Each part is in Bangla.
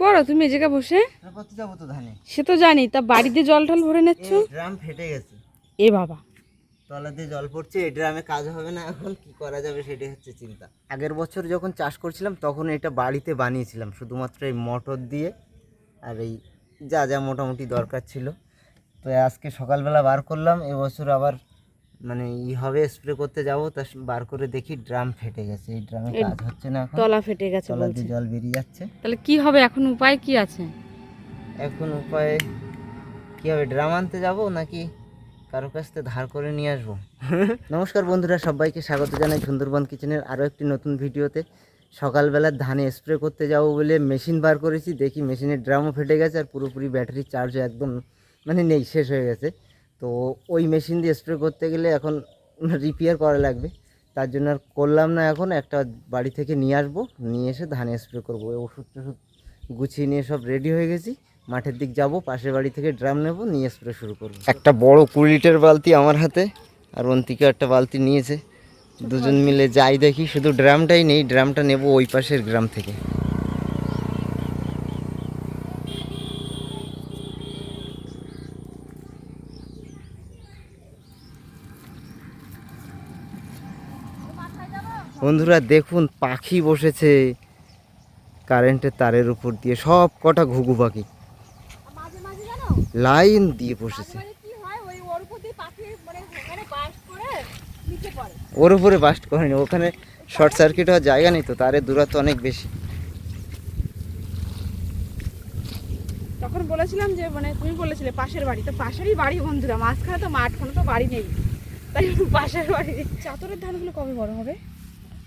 করো তুমি এই জায়গায় বসে? যাব তো ধানে? সে তো জানি তা বাড়িতে জল টল ভরে নিচ্ছ? ড্রাম ফেটে গেছে। এ বাবা। তলা দিয়ে জল পড়ছে এই ড্রামে কাজ হবে না এখন কি করা যাবে সেটাই হচ্ছে চিন্তা। আগের বছর যখন চাষ করছিলাম তখন এটা বাড়িতে বানিয়েছিলাম শুধুমাত্র এই মোটর দিয়ে আর এই যা যা মোটামুটি দরকার ছিল। তো আজকে সকালবেলা বার করলাম এবছর আবার মানে ই হবে স্প্রে করতে যাব তা বার করে দেখি ড্রাম ফেটে গেছে। এই ড্রামে কাজ হচ্ছে না তলা ফেটে গেছে তলা দিয়ে জল বেরিয়ে যাচ্ছে। তাহলে কি হবে? এখন উপায় কি আছে? এখন উপায় কি হবে? ড্রাম আনতে যাব নাকি কারও কাছ থেকে ধার করে নিয়ে আসব? নমস্কার বন্ধুরা সবাইকে স্বাগত জানাই সুন্দরবন কিচেনের আরও একটি নতুন ভিডিওতে। সকালবেলা ধানে স্প্রে করতে যাব বলে মেশিন বার করেছি দেখি মেশিনের ড্রামও ফেটে গেছে আর পুরোপুরি ব্যাটারি চার্জও একদম মানে নেই শেষ হয়ে গেছে। তো ওই মেশিন দিয়ে স্প্রে করতে গেলে এখন রিপেয়ার করা লাগবে। তার জন্য আর করলাম না এখন, একটা বাড়ি থেকে নিয়ে আসব, নিয়ে এসে ধানে স্প্রে করব। ওষুধ টষুধ গুছিয়ে নিয়ে সব রেডি হয়ে গেছি। মাঠের দিক যাব, পাশের বাড়ি থেকে ড্রাম নেব, নিয়ে স্প্রে শুরু করব। একটা বড় কুড়ি লিটার বালতি আমার হাতে, আর অন্তিকে একটা বালতি নিয়েছে। দুজন মিলে যাই দেখি, শুধু ড্রামটাই নেই ড্রামটা নেব ওই পাশের গ্রাম থেকে। বন্ধুরা দেখুন পাখি বসেছে। কারেন্টের তারের উপর দিয়ে সব কটা ঘুঘু পাখি। মাঝে মাঝে জানো? লাইন দিয়ে বসেছে। কি হয় ওই ওর প্রতি পাখি মানে ওখানে বাস করে নিচে পড়ে। ওর উপরে বাস্ট করেনি ওখানে শর্ট সার্কিট হওয়ার জায়গা নেই তো তারের দূরত্ব অনেক বেশি। তখন বলেছিলাম যে মানে তুমি বলেছিলে পাশের বাড়ি তো পাশেরই বাড়ি বন্ধুরা মাঝখানে তো মাঠ কোনো তো বাড়ি নেই। তাই পাশের বাড়ি চাদরের ধানগুলো কবে বড় হবে?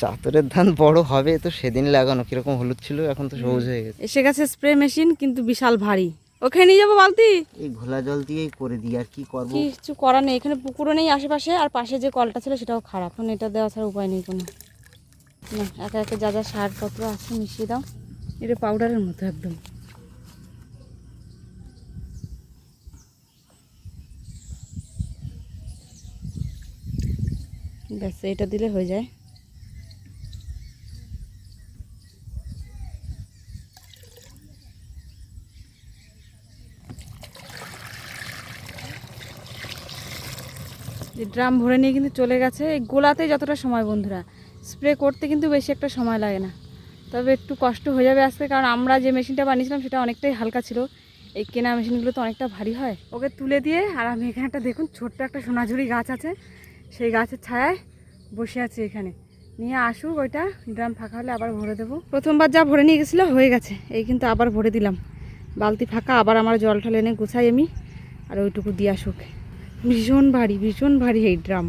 চাতরের ধান বড় হবে তো সেদিন লাগানো। কীরকম হলুদ ছিল এখন তো সবুজ হয়ে গেছে। এসে গেছে স্প্রে মেশিন কিন্তু বিশাল ভারী। ওখানে নিয়ে যাব বালতি? এই ঘোলা জল দিয়েই করে দিই আর কি করব? কিছু করার নেই এখানে পুকুরও নেই আশেপাশে আর পাশে যে কলটা ছিল সেটাও খারাপ। এখন এটা দেওয়া ছাড়া উপায় নেই কোনো। না একা একা যা যা সারপত্র আছে মিশিয়ে দাও। এটা পাউডারের মতো একদম। ব্যাস এটা দিলে হয়ে যায়। ড্রাম ভরে নিয়ে কিন্তু চলে গেছে। এই গোলাতে যতটা সময় বন্ধুরা, স্প্রে করতে কিন্তু বেশি একটা সময় লাগে না। তবে একটু কষ্ট হয়ে যাবে আজকে, কারণ আমরা যে মেশিনটা বানিয়েছিলাম সেটা অনেকটাই হালকা ছিল। এই কেনা মেশিনগুলো তো অনেকটা ভারী হয়। ওকে তুলে দিয়ে, আর আমি এখানে একটা দেখুন, ছোট্ট একটা সোনাঝুরি গাছ আছে। সেই গাছের ছায়ায় বসে আছি এখানে। নিয়ে আসুক ওইটা, ড্রাম ফাঁকা হলে আবার ভরে দেবো। প্রথমবার যা ভরে নিয়ে গেছিল, হয়ে গেছে। এই কিন্তু আবার ভরে দিলাম। বালতি ফাঁকা, আবার আমার জল টল এনে গুছাই আমি, আর ওইটুকু দিয়ে আসুক। ভীষণ ভারী ভীষণ ভারী এই ড্রাম।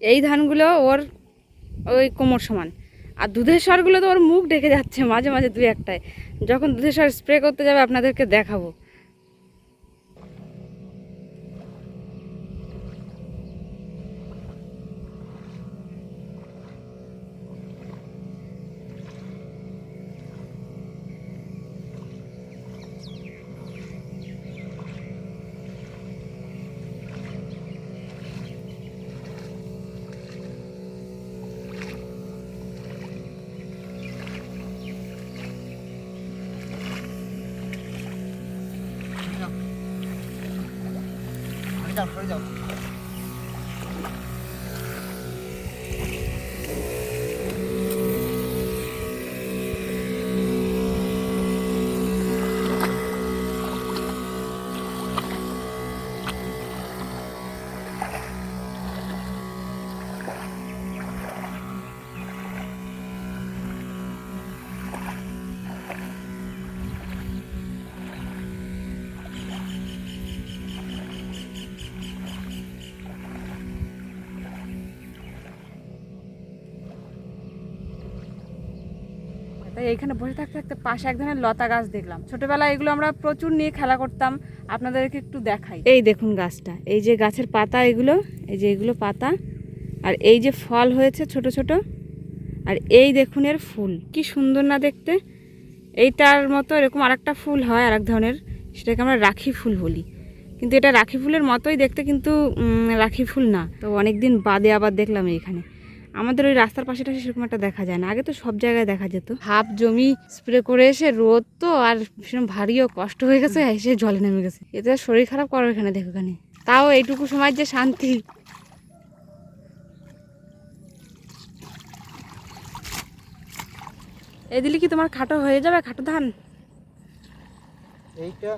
এই ধানগুলো ওর ওই কোমর সমান। আর দুধের স্বরগুলো তো ওর মুখ ডেকে যাচ্ছে মাঝে মাঝে দুই একটায়। যখন দুধের স্বর স্প্রে করতে যাবে, আপনাদেরকে দেখাবো। তাই এইখানে বসে থাকতে থাকতে পাশে এক ধরনের লতা গাছ দেখলাম। ছোটবেলায় এগুলো আমরা প্রচুর নিয়ে খেলা করতাম। আপনাদেরকে একটু দেখাই। এই দেখুন গাছটা। এই যে গাছের পাতা এগুলো, এই যে এগুলো পাতা। আর এই যে ফল হয়েছে ছোট ছোট। আর এই দেখুন এর ফুল। কি সুন্দর না দেখতে। এইটার মতো এরকম আরেকটা ফুল হয় আরেক ধরনের। সেটাকে আমরা রাখি ফুল বলি। কিন্তু এটা রাখি ফুলের মতোই দেখতে কিন্তু রাখি ফুল না। তো অনেক দিন বাদে আবার দেখলাম এইখানে। আমাদের ওই রাস্তার পাশে টাশে সেরকম একটা দেখা যায় না। আগে তো সব জায়গায় দেখা যেত। হাফ জমি স্প্রে করে এসে রোদ তো আর ভীষণ ভারীও কষ্ট হয়ে গেছে এসে জলে নেমে গেছে। এতে আর শরীর খারাপ করো এখানে দেখো এখানে। তাও এইটুকু সময় যে শান্তি। এই দিলে কি তোমার খাটো হয়ে যাবে খাটো ধান? এইটা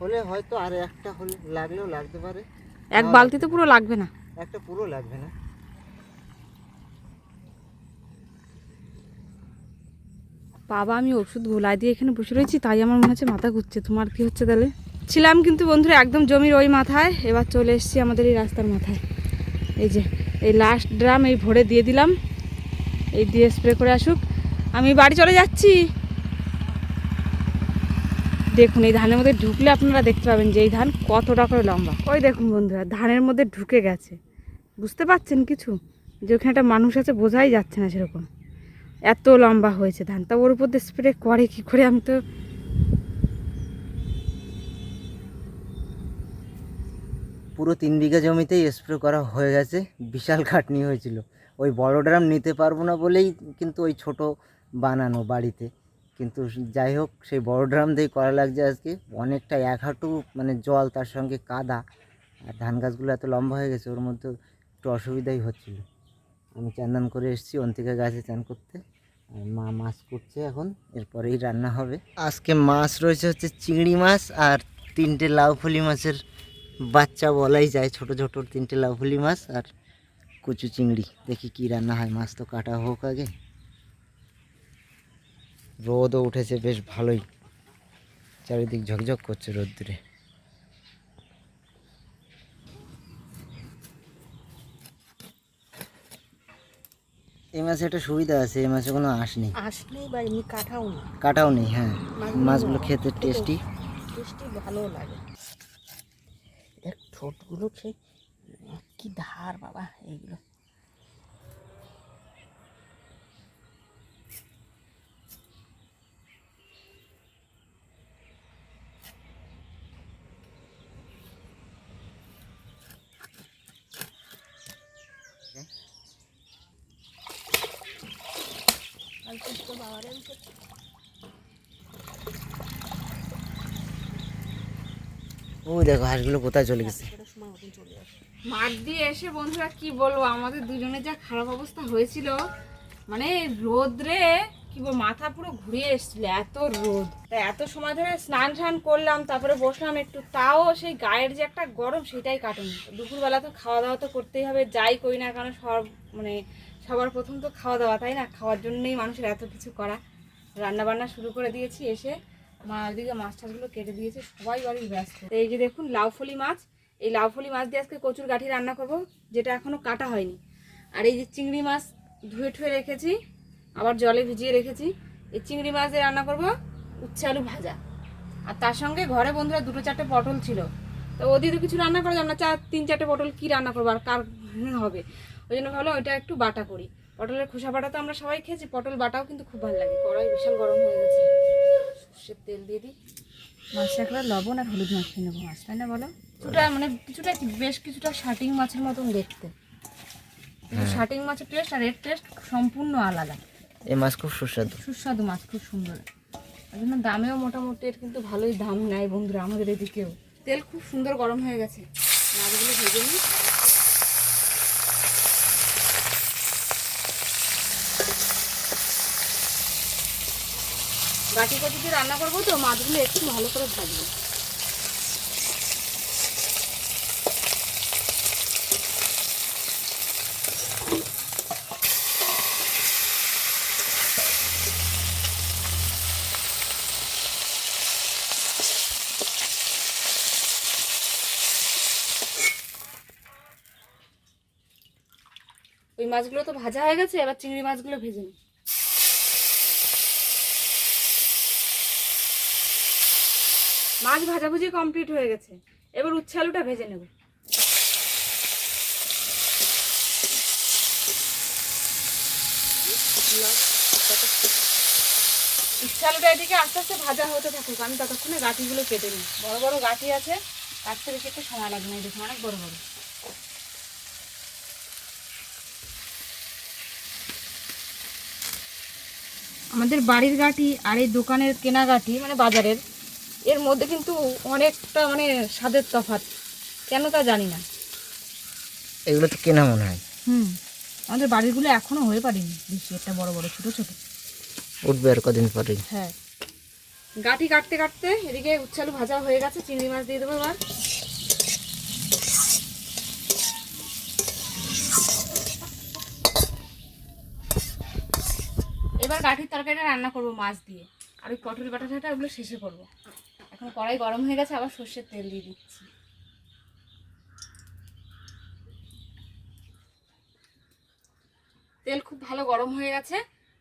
হলে হয়তো আর একটা হলে লাগলেও লাগতে পারে। এক বালতি তো পুরো লাগবে না। একটা পুরো লাগবে না। বাবা, আমি ওষুধ গোলায় দিয়ে এখানে বসে রয়েছি, তাই আমার মনে হচ্ছে মাথা ঘুরছে। তোমার কি হচ্ছে তাহলে? ছিলাম কিন্তু বন্ধুরা একদম জমির ওই মাথায়, এবার চলে এসেছি আমাদের এই রাস্তার মাথায়। এই যে, এই লাস্ট ড্রাম এই ভরে দিয়ে দিলাম, এই দিয়ে স্প্রে করে আসুক। আমি বাড়ি চলে যাচ্ছি। দেখুন, এই ধানের মধ্যে ঢুকলে আপনারা দেখতে পাবেন যে এই ধান কতটা করে লম্বা। ওই দেখুন বন্ধুরা, ধানের মধ্যে ঢুকে গেছে। বুঝতে পারছেন কিছু? যে ওখানে একটা মানুষ আছে, বোঝাই যাচ্ছে না সেরকম। এত লম্বা হয়েছে ধান তা ওর উপর স্প্রে করে কি করে আমি তো পুরো তিন বিঘা জমিতেই স্প্রে করা হয়ে গেছে, বিশাল খাটনি হয়েছিল। ওই বড় ড্রাম নিতে পারব না বলেই কিন্তু ওই ছোট বানানো বাড়িতে। কিন্তু যাই হোক, সেই বড় ড্রাম দিয়ে করা লাগছে আজকে। অনেকটা এক হাঁটু মানে জল তার সঙ্গে কাদা, আর ধান গাছগুলো এত লম্বা হয়ে গেছে, ওর মধ্যে একটু অসুবিধাই হচ্ছিল। আমি চান করে এসেছি অন্তিকা গাছে চান করতে। আর মা মাছ করছে এখন, এরপরেই রান্না হবে। আজকে মাছ রয়েছে হচ্ছে চিংড়ি মাছ আর তিনটে লাউ ফুলি মাছের বাচ্চা বলাই যায়, ছোট ছোট তিনটে লাউফুলি মাছ আর কচু চিংড়ি। দেখি কি রান্না হয়, মাছ তো কাটা হোক আগে। রোদও উঠেছে, বেশ ভালোই। চারিদিক ঝকঝক করছে রোদ্দুরে। এই মাছে একটা সুবিধা আছে এই মাছে কোনো আঁশ নেই। বা এমনি কাটাও নেই কাটাও নেই হ্যাঁ। মাছগুলো খেতে টেস্টি। টেস্টি ভালো লাগে। দেখ ঠোঁটগুলো সে কি ধার বাবা এইগুলো। মাঠ দিয়ে এসে বন্ধুরা কি বলব, আমাদের দুজনের যা খারাপ অবস্থা হয়েছিল মানে কি বল মাথা পুরো এত রোদ। তা এত সময় ধরে স্নান করলাম, তারপরে বসলাম একটু, তাও সেই গায়ের যে একটা গরম সেটাই কাটেনি। দুপুরবেলা তো খাওয়া দাওয়া তো করতেই হবে, যাই করি না কারণ সব মানে সবার প্রথম তো খাওয়া দাওয়া, তাই না? খাওয়ার জন্যই মানুষের এত কিছু করা। রান্না বান্না শুরু করে দিয়েছি এসে। মা ওইদিকে মাছ টাছগুলো কেটে দিয়েছে, সবাই বাড়ির ব্যস্ত। তো এই যে দেখুন, লাউফলি মাছ, এই লাউফলি মাছ দিয়ে আজকে কচুর গাঠি রান্না করব, যেটা এখনও কাটা হয়নি। আর এই যে চিংড়ি মাছ ধুয়ে ঠুয়ে রেখেছি, আবার জলে ভিজিয়ে রেখেছি, এই চিংড়ি মাছ দিয়ে রান্না করব উচ্ছে আলু ভাজা। আর তার সঙ্গে ঘরে বন্ধুরা দুটো চারটে পটল ছিল। তো ওদিকে তো কিছু রান্না করা যাবে না, চার, তিন চারটে পটল কি রান্না করব আর কার হবে? ওই জন্য ভাবলাম ওইটা একটু বাটা করি। পটলের খোসা বাটা তো আমরা সবাই খেয়েছি পটল বাটাও কিন্তু খুব ভালো লাগে। কড়াই বিশাল গরম হয়ে গেছে। সর্ষের তেল দিয়ে দিই। মাছটা একবার লবণ আর হলুদ মাখিয়ে নেব মাছ তাই না বলো? কিছুটা মানে কিছুটা বেশ কিছুটা শাটিং মাছের মতন দেখতে। শাটিং মাছের টেস্ট আর এর টেস্ট সম্পূর্ণ আলাদা। এই মাছ খুব সুস্বাদু। সুস্বাদু মাছ খুব সুন্দর। জন্য দামেও মোটামুটি এর কিন্তু ভালোই দাম নেয় বন্ধুরা আমাদের এদিকেও। তেল খুব সুন্দর গরম হয়ে গেছে। মাছগুলো ভেজে নিই। বাটি কচুতে রান্না করব তো, মাছগুলো একটু ভালো করে ভাজবো। ওই মাছগুলো তো ভাজা হয়ে গেছে, এবার চিংড়ি মাছগুলো ভেজে নিই। মাছ ভাজাভুজি কমপ্লিট হয়ে গেছে। এবার উচ্ছে আলুটা ভেজে নেব। উচ্ছালটা এদিকে আস্তে আস্তে ভাজা হতে থাকুক। আমি ততক্ষণে গাঠিগুলো কেটে নিই। বড় বড় গাঠি আছে কাটতে বেশি একটা সময় লাগবে না, দেখুন অনেক বড় বড়। আমাদের বাড়ির গাঠি আর এই দোকানের কেনা গাঠি মানে বাজারের এর মধ্যে কিন্তু অনেকটা মানে স্বাদের তফাৎ। কেন তা জানি না। এগুলো তো কেনা মনে হয়। হুম আমাদের বাড়িগুলো এখনও হয়ে পারেনি বেশি একটা বড় বড় ছোট ছোট। উঠবে আর কদিন পরেই। হ্যাঁ। গাঠি কাটতে কাটতে এদিকে উচ্ছালু ভাজা হয়ে গেছে চিংড়ি মাছ দিয়ে দেবো এবার। এবার গাঠির তরকারিটা রান্না করব মাছ দিয়ে। আর ওই পটল বাটাটা ওগুলো শেষে করব। কড়াই গরম হয়ে গেছে, আবার সর্ষের তেল দিয়ে দিচ্ছি। তেল খুব ভালো গরম হয়ে গেছে,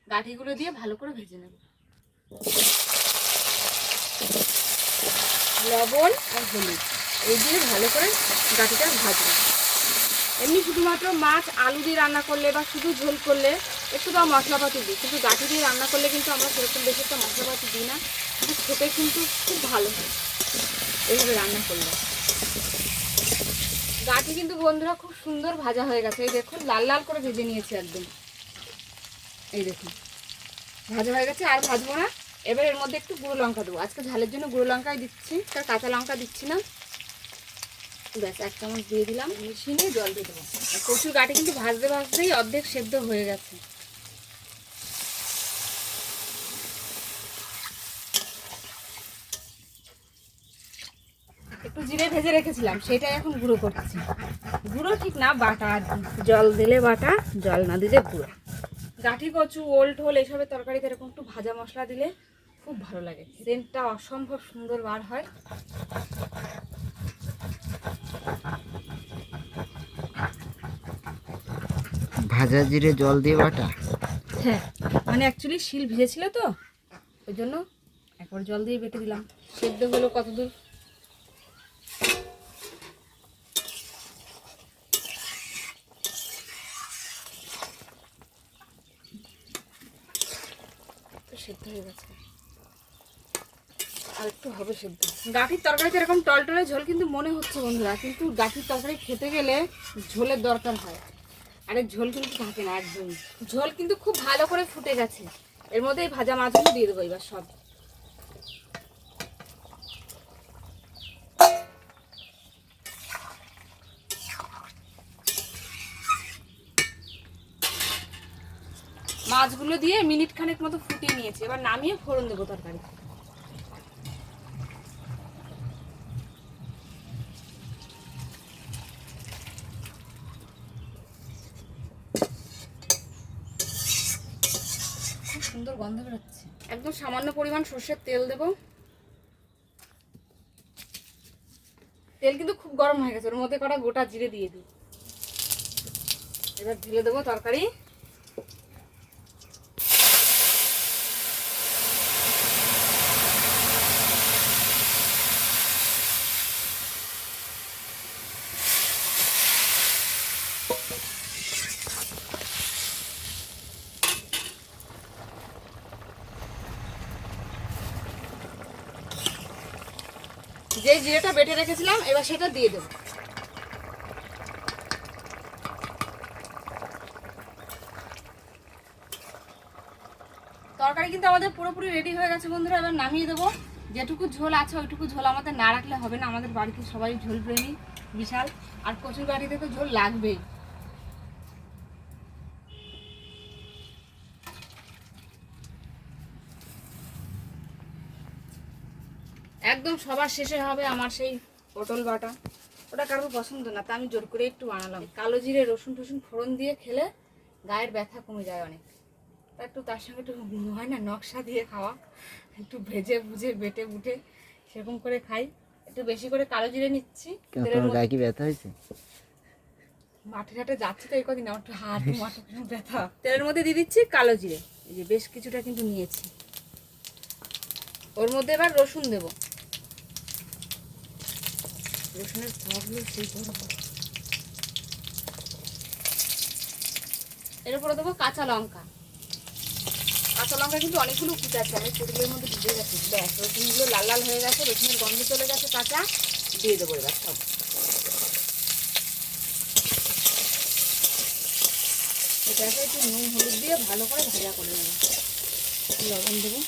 গাঠিগুলো দিয়ে ভালো করে ভেজে নেব। লবণ আর হলুদ, এই দিয়ে ভালো করে গাঠিটা ভাজবো। এমনি শুধুমাত্র মাছ আলু দিয়ে রান্না করলে বা শুধু ঝোল করলে একটু বা মশলাপাতি দিই কিন্তু গাঠি দিয়ে রান্না করলে কিন্তু আমরা সেরকম বেশি একটা মশলাপাতি দিই না কিন্তু খেতে কিন্তু খুব ভালো হয়। এইভাবে রান্না করলে। গাঠি কিন্তু বন্ধুরা খুব সুন্দর ভাজা হয়ে গেছে এই দেখুন লাল লাল করে ভেজে নিয়েছি একদম। এই দেখুন ভাজা হয়ে গেছে আর ভাজবো না। এবার এর মধ্যে একটু গুঁড়ো লঙ্কা দেবো। আজকে ঝালের জন্য গুঁড়ো লঙ্কাই দিচ্ছি তার কাঁচা লঙ্কা দিচ্ছি না। ব্যাস এক চামচ দিয়ে দিলাম। মিশিয়ে জল দিয়ে দেবো। আর কচুর গাটি কিন্তু ভাজতে ভাজতেই অর্ধেক সেদ্ধ হয়ে গেছে। জিরে ভেজে রেখেছিলাম সেটাই এখন গুঁড়ো করছি। গুঁড়ো ঠিক না বাটা আর জল দিলে বাটা জল না দিলে গুঁড়ো। গাঠি কচু ওল টোল এসবের তরকারিতে এরকম একটু ভাজা মশলা দিলে খুব ভালো লাগে। সেন্টটা অসম্ভব সুন্দর বার হয়। ভাজা জিরে জল দিয়ে বাটা? হ্যাঁ মানে অ্যাকচুয়ালি শিল ভিজেছিল তো ওই জন্য একবার জল দিয়ে বেটে দিলাম। সেদ্ধ হলো কত হয়ে গেছে। আর একটু হবে সেদ্ধ। গাঠির তরকারিতে এরকম টলটলে ঝোল কিন্তু মনে হচ্ছে বন্ধুরা কিন্তু গাঠির তরকারি খেতে গেলে ঝোলের দরকার হয়। আরে ঝোল কিন্তু থাকে না একদম ঝোল কিন্তু খুব ভালো করে ফুটে গেছে। এর মধ্যে ভাজা মাছগুলো দিয়ে দেবো এবার সব। মাছগুলো দিয়ে মিনিট খানেক মতো ফুটিয়ে নিয়েছি। এবার নামিয়ে ফোড়ন দেবো তরকারি। খুব সুন্দর গন্ধ বেরোচ্ছে। একদম সামান্য পরিমাণ সর্ষের তেল দেব। তেল কিন্তু খুব গরম হয়ে গেছে ওর মধ্যে কটা গোটা জিরে দিয়ে দিই। এবার ঢেলে দেবো তরকারি যে জিরেটা বেটে রেখেছিলাম, এবার সেটা দিয়ে দেবো। তরকারি কিন্তু আমাদের পুরোপুরি রেডি হয়ে গেছে বন্ধুরা, এবার নামিয়ে দেবো। যেটুকু ঝোল আছে, ওইটুকু ঝোল আমাদের না রাখলে হবে না। আমাদের বাড়িতে সবাই ঝোল প্রেমী, বিশাল। আর কচুর বাড়িতে তো ঝোল লাগবেই। একদম সবার শেষে হবে আমার সেই পটল বাটা। ওটা কারোর পছন্দ না তা আমি জোর করে একটু বানালাম। কালো জিরে রসুন টসুন ফোড়ন দিয়ে খেলে গায়ের ব্যথা কমে যায় অনেক। তা একটু তার সঙ্গে একটু হয় না নকশা দিয়ে খাওয়া। একটু ভেজে বুঝে বেটে বুটে সেরকম করে খাই। একটু বেশি করে কালো জিরে নিচ্ছি। গায়ে কি ব্যথা হয়েছে? মাঠে ঘাটে যাচ্ছি তো এই কদিন আমার একটু হাত মাথা ব্যথা। তেলের মধ্যে দিয়ে দিচ্ছি কালো জিরে। এই যে বেশ কিছুটা কিন্তু নিয়েছি। ওর মধ্যে এবার রসুন দেব। রসুনের ধোয়াগুলো সেই বড় দেবো কাঁচা লঙ্কা। কাঁচা লঙ্কা কিন্তু অনেকগুলো কুচে আছে, আমি পটলের মধ্যে ভিজে গেছি ব্যাস, রসুনগুলো লাল লাল হয়ে গেছে, রসুনের গন্ধ চলে গেছে, কাঁচা। দিয়ে দেবো এবার সব। এটাকে একটু নুন, হলুদ দিয়ে ভালো করে ভাজা করে নেব। লবণ দেবো।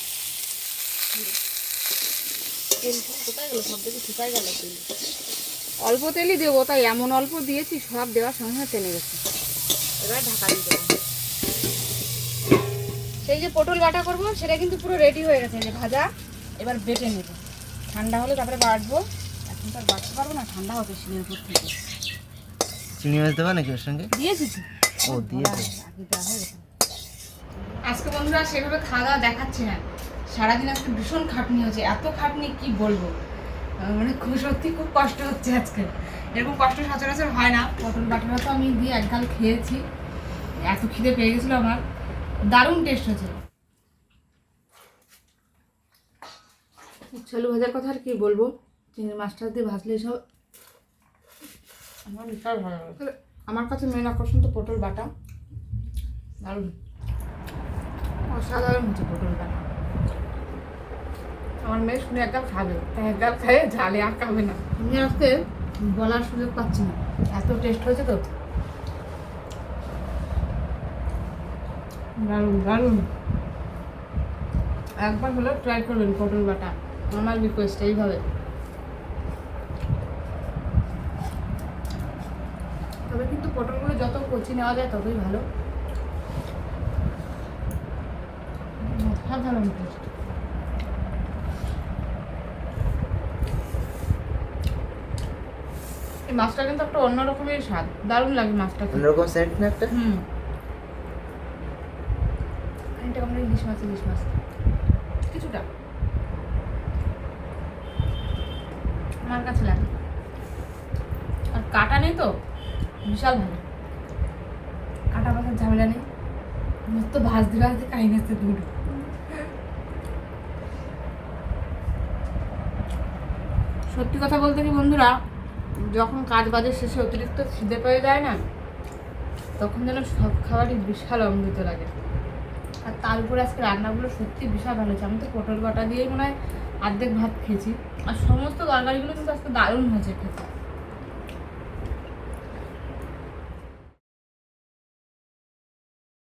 তেল কোথায় গেলো সব দেখে শুকায় গেল তেল অল্প তেলই দেবো তাই এমন অল্প দিয়েছি সব দেওয়ার সঙ্গে তেলে গেছে। এবার ঢাকা দিয়ে দেবো। সেই যে পটল বাটা করব সেটা কিন্তু পুরো রেডি হয়ে গেছে যে ভাজা। এবার বেটে নেব। ঠান্ডা হলে তারপরে বাটবো। এখন তো আর বাটতে পারব না ঠান্ডা হবে শিলের উপর থেকে। চিনি মাছ দেবা নাকি ওর সঙ্গে? দিয়েছি ও গেছে। আজকে বন্ধুরা সেভাবে খাওয়া দাওয়া দেখাচ্ছি না। সারাদিন আজকে ভীষণ খাটনি হচ্ছে। এত খাটনি কি বলব? মানে খুব সত্যি খুব কষ্ট হচ্ছে আজকে। এরকম কষ্ট সচরাচর হয় না। পটল বাটাটা তো আমি দিয়ে একগাল খেয়েছি। এত খিদে পেয়ে গেছিল আমার। দারুণ টেস্ট হয়েছিল চালু ভাজার কথা আর কি বলব? চিংড়ি মাছটা দিয়ে ভাজলে সব আমার বিশাল ভালো লাগে। আমার কাছে মেন আকর্ষণ তো পটল বাটা। দারুণ। অসাধারণ হচ্ছে পটল বাটা। আমার মেয়ে শুনে একগাল খাবে। তাই খায়ে ঝালে আর খাবে না। আমি আজকে বলার সুযোগ পাচ্ছি না। এত টেস্ট হয়েছে তো? দারুণ দারুণ। একবার হলেও ট্রাই করবেন পটল বাটা। আমার রিকোয়েস্ট এইভাবে। তবে কিন্তু পটলগুলো যত কচি নেওয়া যায় ততই ভালো। সাধারণ টেস্ট এই মাছটা কিন্তু একটা অন্য রকমের স্বাদ। দারুণ লাগে মাছটা। অন্যরকম সেন্ট না একটা? হুম। এটা কেমন ইলিশ মাছ ইলিশ মাছ। কিছুটা। আমার কাছে লাগে। আর কাটা নেই তো? বিশাল ভালো। কাটা বাঁধার ঝামেলা নেই। মস্ত ভাজতে ভাজতে কাহিনী আসতে দুটো। সত্যি কথা বলতে কি বন্ধুরা যখন কাজ বাজের শেষে অতিরিক্ত খিদে পেয়ে যায় না, তখন যেন সব খাবারই বিশাল অমৃত লাগে। আর তার উপরে আজকে রান্নাগুলো সত্যি বিশাল ভালো হয়েছে। আমি তো পটল বাটা দিয়েই মনে হয় অর্ধেক ভাত খেয়েছি। আর সমস্ত তরকারিগুলো কিন্তু আজকে দারুণ হয়েছে খেতে।